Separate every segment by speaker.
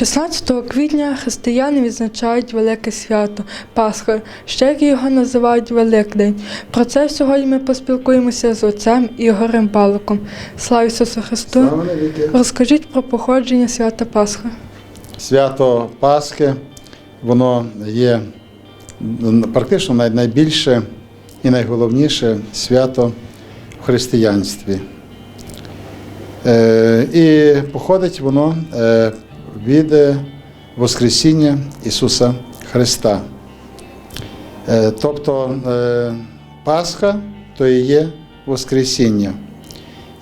Speaker 1: 16 квітня християни відзначають велике свято Пасха, ще як його називають Великдень. Про це сьогодні ми поспілкуємося з отцем Ігорем Баликом. Слава Ісусу Христу! Розкажіть про походження свята Пасхи.
Speaker 2: Свято Пасхи, воно є практично найбільше і найголовніше свято в християнстві. Е, І походить воно е, від е, Воскресіння Ісуса Христа. Е, Тобто е, Пасха то і є Воскресіння.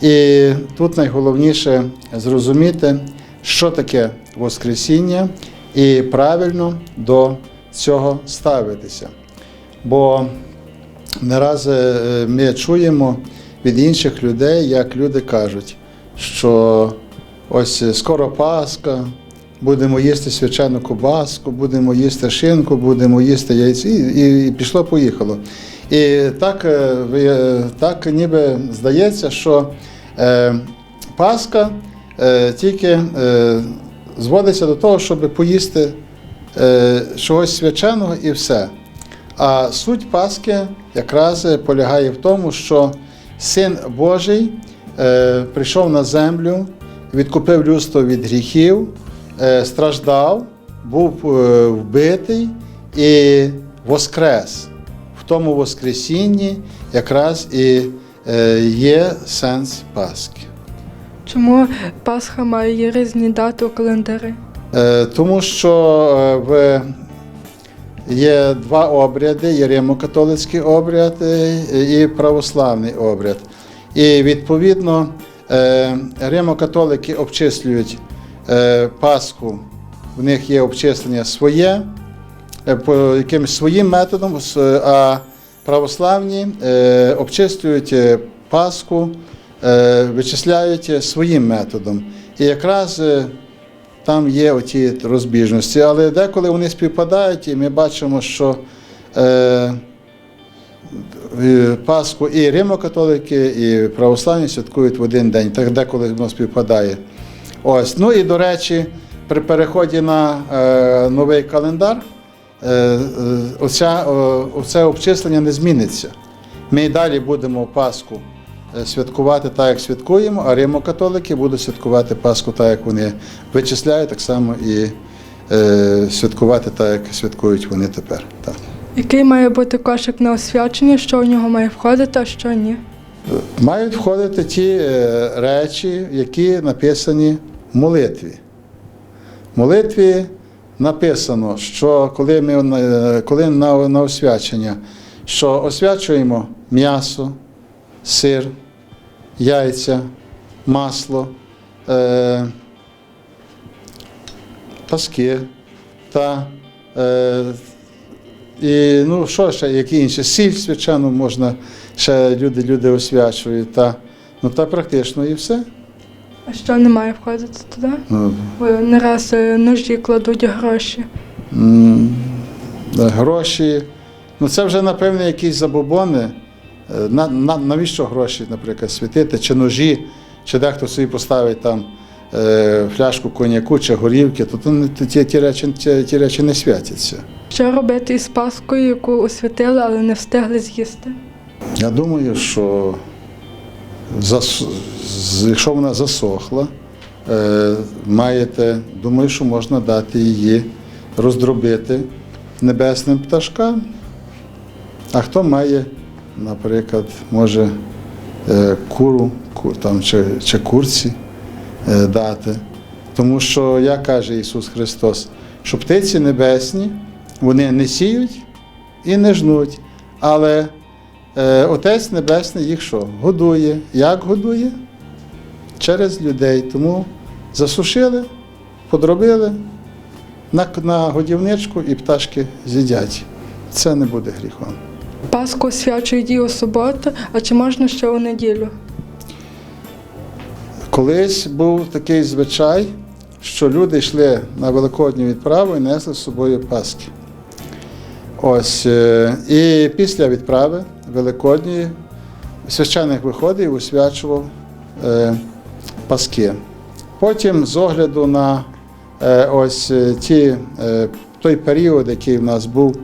Speaker 2: І тут найголовніше зрозуміти, що таке Воскресіння, і правильно до цього ставитися. Бо не раз е, ми чуємо від інших людей, як люди кажуть, що ось скоро Пасха, будемо їсти свячену кубаску, будемо їсти шинку, будемо їсти яйці, і, і пішло-поїхало. І так, е, так ніби здається, що е, Пасха е, тільки е, зводиться до того, щоб поїсти е, чогось свяченого і все. А суть Пасхи якраз полягає в тому, що Син Божий е, прийшов на землю, відкупив людство від гріхів, е, страждав, був е, вбитий і воскрес. В тому Воскресінні якраз і е, є сенс Пасхи.
Speaker 1: Чому Пасха має різні дати у календарі?
Speaker 2: Е, Тому що е, в є два обряди: є римо-католицький обряд е, і православний обряд. І відповідно е, римо-католики обчислюють е, Пасху, в них є обчислення своє, е, по якимось своїм методом, а православні е, обчислюють е, Пасху, е, вичисляють е, своїм методом. І якраз е, там є оті розбіжності, але деколи вони співпадають, і ми бачимо, що е, е, Пасху і римокатолики, і православні святкують в один день, так деколи воно співпадає. Ось. Ну і до речі, при переході на е, новий календар, е, е, оця, о, оце обчислення не зміниться. Ми і далі будемо Пасху е, святкувати так, як святкуємо, а римокатолики будуть святкувати Пасху так, як вони вичисляють, так само і е, святкувати так, як святкують вони тепер. Так.
Speaker 1: Який має бути кошик на освячення, що в нього має входити, а що ні?
Speaker 2: Мають входити ті е, речі, які написані молитві. В молитві написано, що коли ми е, коли на, на освячення, що освячуємо м'ясо, сир, яйця, масло, е, паски та е, і ну, що ще, які інші? Сіль, звичайно, можна ще люди, люди освячують. Та, ну, та практично і все.
Speaker 1: А що не має входити туди?
Speaker 2: Ну,
Speaker 1: Бо не раз е, ножі кладуть гроші.
Speaker 2: м, гроші. Ну, це вже, напевне, якісь забобони. Е, На, на, навіщо гроші, наприклад, світити, чи ножі, чи дехто собі поставить там е, фляжку коньяку чи горівки, то, то не- ті, ті, речі, ті, ті речі не святяться.
Speaker 1: Що робити із Паскою, яку освятили, але не встигли з'їсти?
Speaker 2: Я думаю, що якщо вона засохла, е, маєте, думаю, що можна дати її роздробити небесним пташкам. А хто має, наприклад, може е, куру ку- там, чи, чи курці е, дати. Тому що, як каже Ісус Христос, що птиці небесні, вони не сіють і не жнуть, але Отець Небесний їх що? Годує. Як годує? Через людей. Тому засушили, подробили на, на годівничку і пташки з'їдять. Це не буде гріхом.
Speaker 1: Пасху освячують і у суботу, а чи можна ще у неділю?
Speaker 2: Колись був такий звичай, що люди йшли на великодню відправу і несли з собою Пасхи. Ось, е, і після відправи Великодньої священик виходив і освячував е, Паски. Потім, з огляду на е, ось е, ті, той період, який в нас був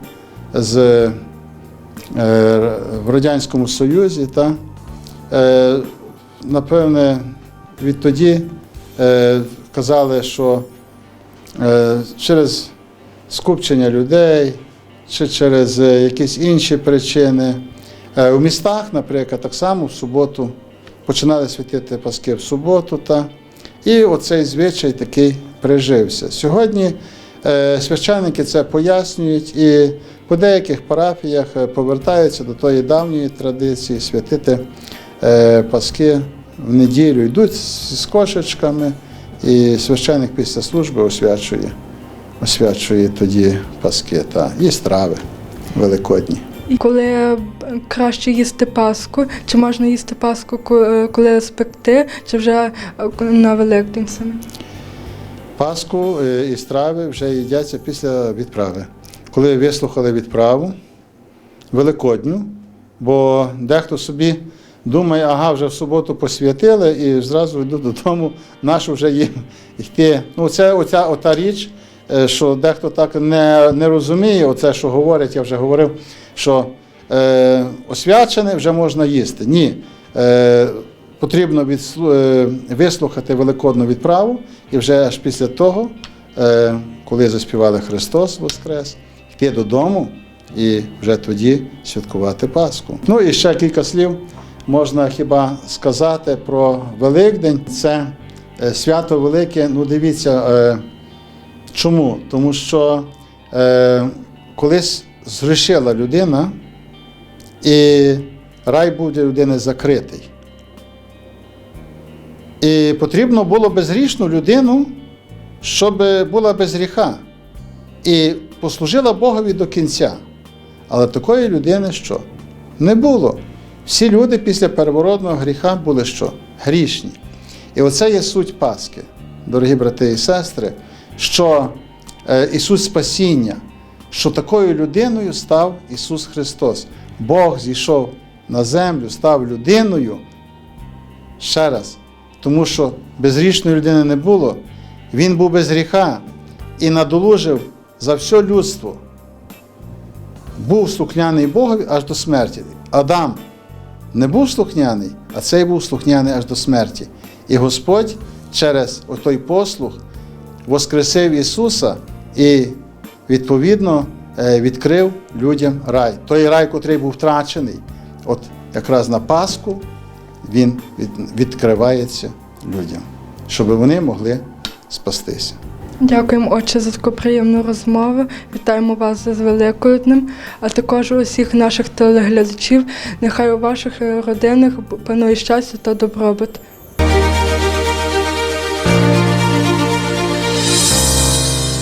Speaker 2: з, в Радянському Союзі, та, напевне, відтоді казали, що через скупчення людей чи через якісь інші причини. Е, У містах, наприклад, так само в суботу починали святити Паски в суботу. Та, і оцей звичай такий прижився. Сьогодні е, священники це пояснюють і по деяких парафіях е, повертаються до тої давньої традиції святити Паски в неділю. Йдуть з кошечками, і священик після служби освячує, освячує тоді Паски та і страви великодні.
Speaker 1: І коли е, краще їсти паску, чи можна їсти паску, е, коли спекти, чи вже е, на Великдень саме?
Speaker 2: Паску і страви вже їдяться після відправи. Коли вислухали відправу великодню, бо дехто собі думає, ага, вже в суботу посвятили і зразу йду додому, нашу вже їм йти. Ну, це оця ота річ, що дехто так не, не розуміє, оце, що говорять, я вже говорив, що е, освячене вже можна їсти. Ні. Е, потрібно відслу- е, вислухати великодну відправу, і вже аж після того, е, коли заспівали Христос Воскрес, йти додому і вже тоді святкувати Пасху. Ну і ще кілька слів можна хіба сказати про Великдень. Це е, свято велике. Ну, дивіться, е, чому? Тому що е, колись згрішила людина, і рай був для людини закритий. І потрібно було безгрішну людину, щоб була без гріха. І послужила Богові до кінця. Але такої людини що? Не було. Всі люди після первородного гріха були що? Грішні. І оце є суть Пасхи, дорогі брати і сестри, що е, Ісус Спасіння, що такою людиною став Ісус Христос. Бог зійшов на землю, став людиною. Ще раз, тому що безгрішної людини не було, він був без гріха і надолужив за все людство. Був слухняний Богові аж до смерті. Адам не був слухняний, а цей був слухняний аж до смерті. І Господь через той послух воскресив Ісуса і, відповідно, е, відкрив людям рай. Той рай, котрий був втрачений, от якраз на Пасху він відкривається людям, щоб вони могли спастися.
Speaker 1: Дякуємо, отче, за таку приємну розмову. Вітаємо вас з Великоднем, а також усіх наших телеглядачів. Нехай у ваших родинах панує щастя та добробут.